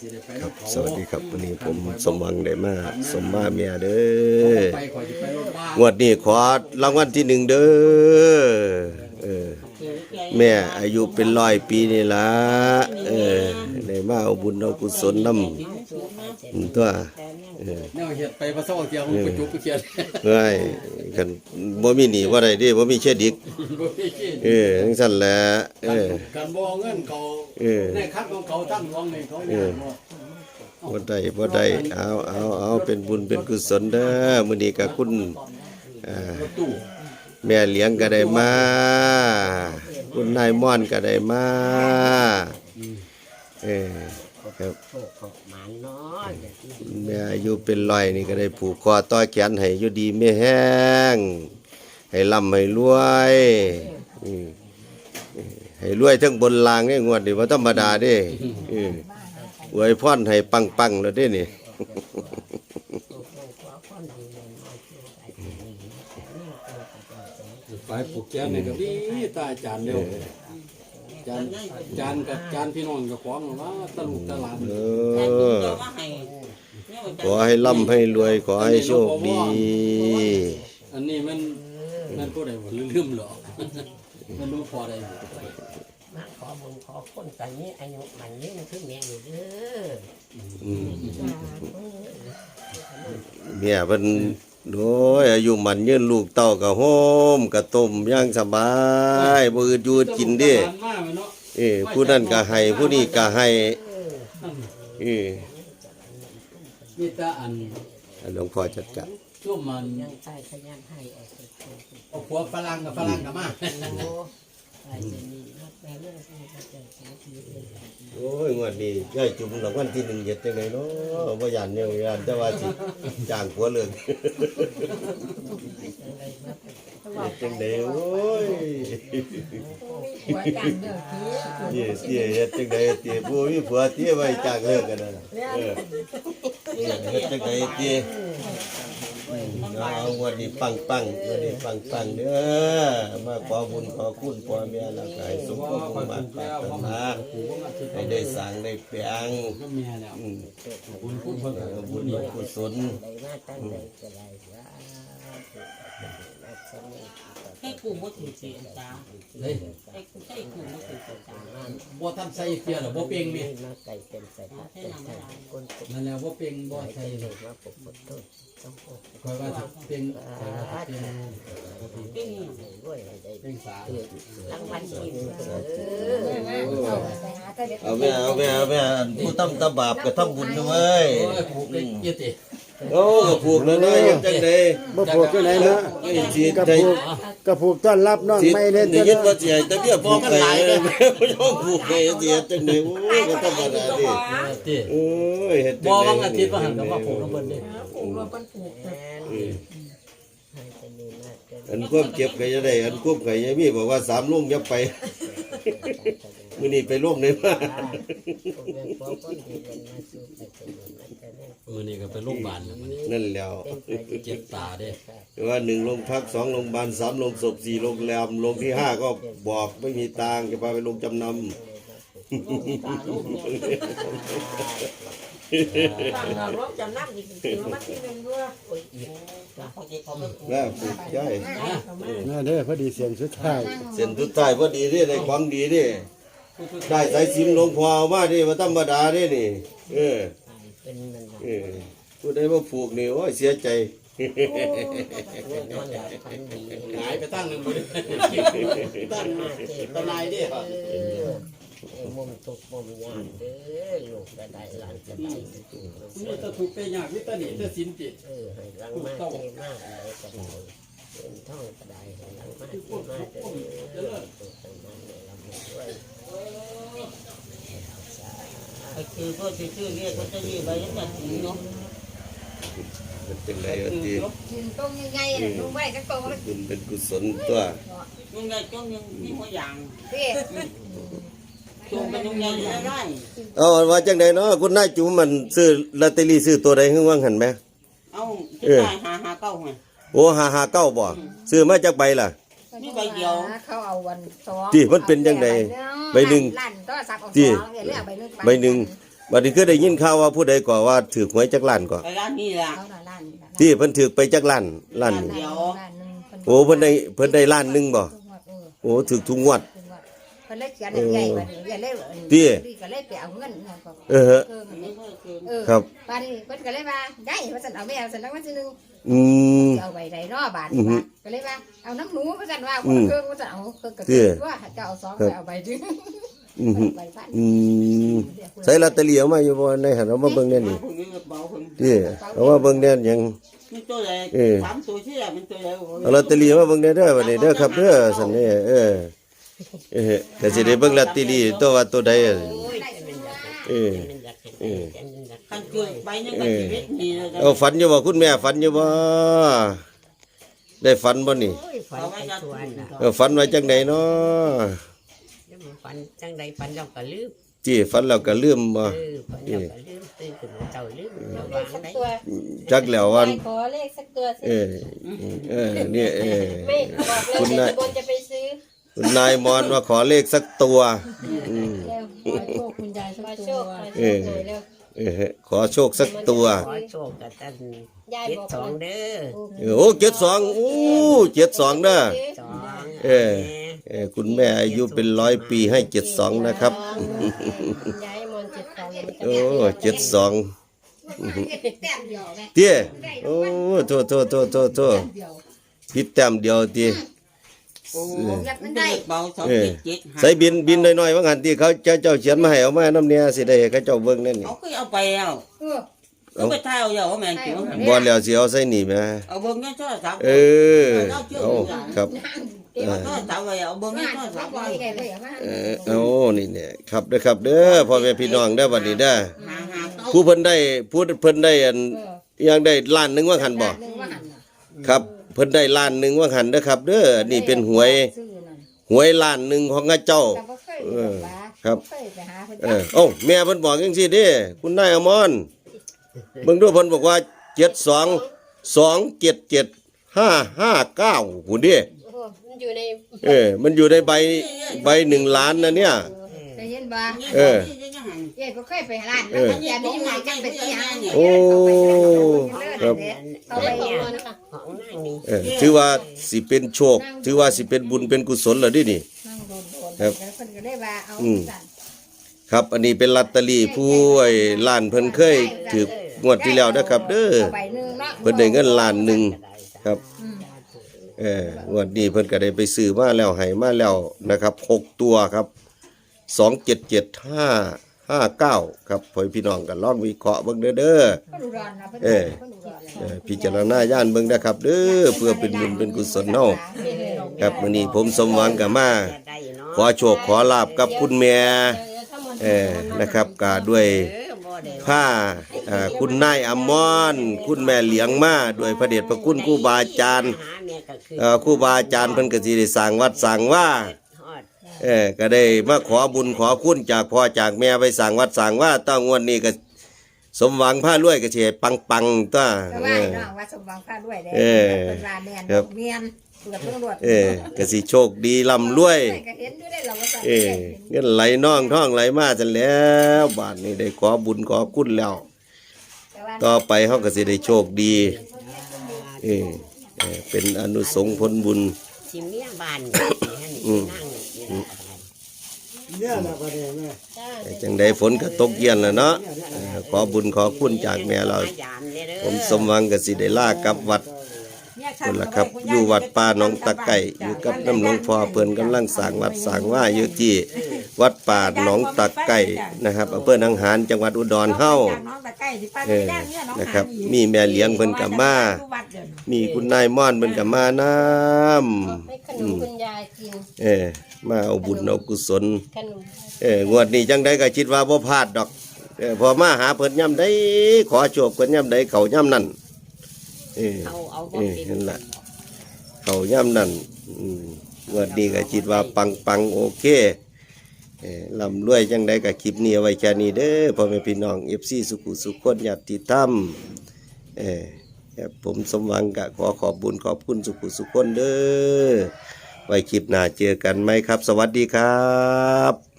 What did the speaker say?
สิได้ไปรถเขาสวัสดีครับวันนี้ผมสมหวังได้มาสมมาเมียเด้อไปขอยจะไปรถบ้านงวดนี้ขอรางวัลที่หนึ่งเด้อเออแม่อายุเป็นร้อยปีนี่ละเออได้มาเอาบุญเอากุศลนำ ตัวเออแนวเฮ็ดไปพระเศร้าเที่ยวมันไปจุกไปเขียนเฮ้ยกันบ่มีหนี้บ่ได้เด้บ่มีเครดิตบ่มีขี้เออจังซั่นแหละเออการบ่เงินเขาเออในคัดของเขาตั้งรองในเขาเนี่ยบ่บ่ได้บ่ได้เอาเอาเอาเป็นบุญเป็นกุศลเด้อมื้อนี้ก็คุณอ่ารถตู้แม่เลี้ยงก็ได้มา คุณนายม่อนก็ได้มา เออ ครับโชคขอบหมานเนาะอย่าที่แม่อายุเป็นร้อยนี่ก็ได้ผูกคอต่อแขนให้อยู่ดีไม่แห้ง ให้ร่ำให้รวยอืมให้รวยทั้งบนลางนี่งวดนี่ว่าธรรมดาเด้อืมอวยพรให้ปังๆแล้วเด้นี่ ไปปลูกแก้มนี่ก็ดีตาอาจารย์เดียว จานจานกับจานพี่น้องกับของว่าตะลุกตะหลานเออขอให้ร่ำให้รวยขอให้โชคดี อันนี้มันมันผู้ใดบ่ลืมๆหรอกมันรู้พอได้มาขอบุญขอคนกันนี้อายุมันยืนขึ้นแม่อยู่เด้ออืมเนี่ยเพิ่น โดยอายุมันยืนลูกเต้าก็โฮมก็ต้มอย่างสบายบ่อืดอยู่กินเด้ตะลุกตะหลานมาเนาะเอ้ผู้นั้นก็ให้ผู้นี้ก็ให้เอ้มีแต่อันหลวงพ่อจัดการช่วงมันยังใส่ขยันให้ออกไปโชคเอาผัวฝรั่งกับฝรั่งกับมา โอ้ไปจะมีนักแปลเรื่องที่กระเจ้าแสงที่เรื่องโอ้ยงวดนี้ยายจุ่มรางวัลที่หนึ่งเฮ็ดจังไดเนาะบ่ย่านเนี่ยย่านแต่ว่าสิจ้างผัวเลิกเฮ็ดจังไดโอ้ยหัวจังเด้อพี่เตี้ยเตี้ยเฮ็ดจังไดเตี้ยผู้มีผัวเตี้ยไว้จ้างเลิกกันนั่นน่ะเออเฮ็ดจังไดเตี้ย เอาวันนี้ปังปังวันนี้ปังปังเด้อมาขอบุญขอคุณพ่อแม่แล้วก็ให้สมความมุ่งมั่นปรารถนาให้ได้สร้างได้แปลงก็เมียแล้วอืมบุญคุณเพิ่นเออบุญกุศลได้มาตั้ง ใจก็ได้ว่านักสนิทให้กูบ่ถือเสียงตาเฮ้ยให้กูให้กูบ่ถือเสียงตาบ่ทันใส่เกียร์หรอบ่เป่งมีมาไก่เป็นใส่ผ้าเป็นใส่คนปกนั่นแหละบ่เป่งบ่ใส่ใส่เลยมาปกปกต้นต้องปกคอยว่าเป่งคอยว่าสิเปงเป็นด้วยเปงสารางวัลที่หนึ่งเออเอาแม่เอาแม่เอาแม่ผู้ทำตบาปก็ทำบุญด้วยโอ้ยผูกเกียรติ โอ้ก็ผูกแล้วเนาะยังจังไดบ่ผูกก็ไหนนะไอ้สิกระได้ผูกกระผูกต้อนรับน้องสิไม่ได้เล่นยิเด้นอว่าสิให้แต่เบี้ยผูกไก่แม่บ่ยอมผูกไก่สิเฮ็ดจังไดโอ้ยก็ธรรมดาดิติโอ้ยเฮ็ดจับ่งได๋ วังอาทิตย์ว่าหันก็ว่าผูกน้ำเบิ่นเด้ผูกว่าเป็นผูกแทนให้จะมีมาเกินอันควบเก็บก็จะได้ อันควบไก่ยังมีบอกว่าสามลุงอย่าไป มื้อนี้ไปลงได้มาผูกเป็นผูกคนที่เป็นมาสู่ไปเป็นมาเกินเออนี่ก็ไปโรงพยาบาลแล้วมันนั่นแล้วเจ็บตาเด้ว่าหนึ่งโรงพักสองโรงพยาบาลสามโรงศพสี่โรงแรมโรงที่ห้าก็บอกไม่มีตังค์จะพาไปโรงจำนำฟังเราร้องจำนำอีกถึงมันที่หนึ่งด้วยโอ้ยอีกพอจะเขาไปแม่ปลูกใช่นั่นเด้อพอดีเสียงสุดท้าย เส้นทุดท้ายพอดีเด้ได้ของดีเด้ ได้สายสิมหลวงพ่อเอามาเด้ว่าธรรมดาเด้นี่ เออ เป็นมันเออผู้ใดมาผูกนี่โอ้ยเสียใจเรื่องมันอยากพันดีหายไปตั้งหนึงบ่ได้ตั้งมาเจ็บตะนายเด้เออมุมตุกมุมยานเด้อลูกกระไดหลานกระไดนี่ตะทุกข์แต่ยากวิตานี่แต่สินติเออให้รังมาเจ็บมากเลยกระไดเป็นท่องกระไดให้รังมาเจ็บมากเด้อตุกทั้งนั้นเลยลำด้วย ไอ้คือก็จะชื่อเรียกก็จะมีใบยังไงถึงเนาะเป็นจังไดเอาติกินต้มยังไงน่ะลุงไว้ก็โตแล้วบุญเป็นกุศลตัวยังไงจ้องยังมีหัวอย่างพี่จงเป็นยังไงได้ได้เอาว่าจังไดเนาะคุณนายจุ๋มมันซื้อลอตเตอรี่ซื้อตัวใดฮึ่งว่างหันไหมเอาจะได้หาหาเก้าไงโอ้หาหาเก้าบ่ซื้อมาจากใบล่ะ มีใบเดียว เขาเอาวันสองที่มันเป็นจังใดใบหนึ่ง ลั่นก็สับเอาที่สองเนี่ยเลือกใบหนึ่งใบหนึ่งบัดนี้คือได้ยินข่าวว่าผู้ใดก่อว่าถือหวยจักล้านก่อไปร้านนี้ล่ะเอาละล้านนี่ล่ะที่เพิ่นถือไปจักล้านล้านหนึ่ง เดี๋ยวล้านหนึ่งเพิ่นโอ้เพิ่นได้เพิ่นได้ล้านหนึงบ่ทุกงวดเออโอ้ถือทุกงวดทุกงวดเพิ่ นเลยเขียนให้ใหญ่กว่านี้ใหญ่เลยพี่ก็เลยไปเอาเงินเงินก่อนเออฮะ เออไม่ค่อยเกินเออครับ บาดนี้เพิ่นก็เลยว่าได้ว่าซั่นเอาแม่เอาซั่นรางวัลที่หนึ่งอืม เอาไว้ได้เนาะบาดอือฮึว่าก็เลยว่าเอาน้ำหนูว่าซั่นว่าคอืนมเครื่องว่าซั่นเอาเครื่องก็เตี้คืยอว่าจะเอาสองครับไปเอาใบดึงอืมฮึใบพันอืมใส่ลอตเตอรี่เอามาอยู่บ่ในหันเอามาเบิ่งแน่นี่คนนี้ก็เบาคนที่เอามาเบิ่งแน่หยัง มันตัวใหญ่เออ สามตัวที่ละมันตัวใหญ่เอาลอตเตอรี่มาเบิ่งแน่เด้อบัดนี้เด้อครับเด้อซั่นนี่เออ เออก็สิได้เบิ่งลอตเตอรี่ตัวว่าตัวใดอะโอ้ยแต่มันอยากเออมันอยากเห็นแต่มันอยากคันเกิดไปยังก็ชีวิตนี่นะเอาฝันอยู่บ่คุณแม่ฝันอยู่บ่ได้ฝันบ่นี่ โอ้ยฝันไปชวนน่ะเออฝันไว้จังไดเนาะแล้วมันฝันจังใดฝันเราก็ลืมที่ฝันแล้วก็ลืมบ่เออฝันเราก็ลืมตื่นขึ้นมาเจ้าลืมเราเลวาขงสักได้ตัวจักแล้ววัน ขอเลขสักตัวสิเออเออเนี่ยเออ ไม่บอกเลยคุณเดี๋ยนายวบนจะไปซื้อคุณ นายมอนว่าขอเลขสักตัวอืมเร็วขอโชคคุณยายสักตัวขอโชคเออหน่อยเร็วเออขอโชคสักตัว ขอโชคกับท่านยายเจ็ดบอกสองว่าเด้อเออโอ้เจ็ดสองโอ้เจ็ดสองเด้อ สองเออ เออคุณแม่อายุเป็นร้อยปีให้เจ็ดสองนะครับ ยายมนต์เจ็ดสองมันจะโอ้เจ็ดสองแต้มเดียวไงเตี้ยโอ้โทษโทษโทษโทษโทษเดียวพิษแต้มเดียวตี โอ้ยับมันได้ได้เบาสองเออเจ็ดเจ็ดใส่บินบินน้อยๆว่างันที่เขาเจ้าเจ้าเขียนมาให้เอามาน้ำเนี่ยสิได้ให้เขาเจ้าเบิ่งนั่นนี่เขาก็เอาไปแล้วเออก็ไปถ่ายเอาอย่างว่าแม่นจริงบ่แล้วสิเอาใส่นี่แหมเอาเบิ้งเนี่ยโทรศัพท์เออเอาครับ เอาโทรศัพท์ไว้เอาเบิ้งมาเนี่ยโทรศัพท์บอไว้กได้เลยว่าเออเอานี่เนี่ยครับเด้อครับเด้อพ่อแม่พี่น้องเด้อบัดนี้เด้อหาหาเต้าผู้เพิ่นได้ผู้เพิ่นได้อันอิหยังได้ล้านหนึงว่าหันบ่หนึ่งว่าหันน่ะครับ เพิ่นได้ล้านหนึงว่าหันเด้อครับ เด้อนี่เป็นหวยซื้อนั่นหวยล้านหนึงของข้าเจ้า แต่บ่เคยเออว่าครับเคยไปหาเพิ่นเออเอ้าแม่เพิ่นบอกจังซี่เด้คุณนายอมรเบิ่งดูเพิ่นบอกว่า72 277 559หุ่นเด้โอ้มันอยู่ในเออ มันอยู่ในใบใบหนึ่งล้านนะเนี่ย ได้ยินบ่เออ เย้ก็เคยไปร้านเออแล้วก็แกนี่อยู่จังเป็นอีหยังโอ้ครับ เอาไปเนี่ยของนั่งนี่เออถือว่าสิเป็นโชค ถือว่าสิเป็นบุญเป็นกุศลแล้วดินี่ นั่งโดนครับแล้วเพิ่นก็ได้ว่าเอาอืมสั่นครับ อันนี้เป็นลอตเตอรี่ผู้ไอ้ล้านเพิ่นเคยถืองวดที่แล้วนะครับ เด้อเอาใบหนึงเนาะเพิ่นได้เงินล้านหนึ่งครับ อืมเอองวดนี้เพิ่นก็ได้ไปซื้อมาแล้วให้มาแล้วนะครับหกตัวครับสองเจ็ดเจ็ดห้า ห้าเก้าครับพ่อพี่น้องกันลองวิเคราะห์เบิ่งเด้อเด้อเพิ่นอุดรนะเพิ่นเออเพิ่นอุดรเออพิจารณาญาณเบิ่งนะครับ เด้อเพื่อเป็นบุญเป็นกุศลเฮาครับมื้อนี้ผมสมหวังกับมาได้เนาะขอโชคขอลาบกับคุณแม่เออนะครับก็ด้วยเออบ่ได้ผ้าอ่าคุณนายอมรคุณแม่เหลียงมาด้วยพระเดชพระคุณครูบาอาจารย์หาแม่ก็คือเอ่อครูบาอาจารย์เพิ่นก็สิได้สร้างวัดสร้างว่าทอด เออก็ได้มาขอบุญขอคุณจากพ่อจากแม่ไปสร้างวัดสร้างว่าต้องงวดนี้ก็สมหวังผ้ารวยก็สิให้ปังๆตัวก็เอว่าอน้องว่าสมหวังพาด้วยเด้เออเพิ่นว่าแม่นครับเมียนเกือบตำรวจเออก็สิโชคดีร่ำรวยก็เห็นอยู่ได้เราว่าสั่นเออเงินไหลน่องท่องไหลมาจันแล้วบาทนี้ได้ขอบุญขอคุณแล้วแต่ว่าต่อไปเฮาก็สิได้โชคดีเออเออเป็นอนุสงส์ผลบุญสิเมียบ้านนี่ให้นี่นั่งนี่ เนี่ยนะประเดี๋ยวแม่จังใดฝนก็ตกเย็นแล้วเนาะขอบุญขอคุณจากแม่เรา ผมสมหวังกับสิได้ลากลับวัด คนละครับอยู่วัดป่าหนองตะไก่อยู่กับน้ำหลวงพ่อเพิ่นกำลังสร้างวัดสร้างว่าอยู่ที่วัดป่าหนองตะไก่นะครับอำเภอหนองหานจังหวัดอุดรเฮาเออนะครับ มีแม่เลี้ยงเพิ่นกับมา มีคุณนายม่อนเพิ่นกับมาน้ให้ขนมคุณยายกินำเออมาเอาบุญเอากุศลขนมเอองวดนี้จังไดก็คิดว่าบ่พลาดดอกเออพอมาหาเพิ่นย่ำใดขอโชคเพิ่นย่ำใดเขาย่ำนั่น เออเอาเอาเออนั่นล่ะ เขาย่ำนั่นอืมงวดนี้ก็คิดว่าปังปังโอเคเออลำรวยจังไดก็คลิปนี้เอาไว้แค่นี้เด้อพ่อแม่พี่น้อง FC สุขุสุขคนญาติธรรมเออครับผมสมหวังก็ขอขอบบุญขอบคุณสุขุสุขคนเด้อไว้คลิปหน้าเจอกันไหมครับ สวัสดีครับ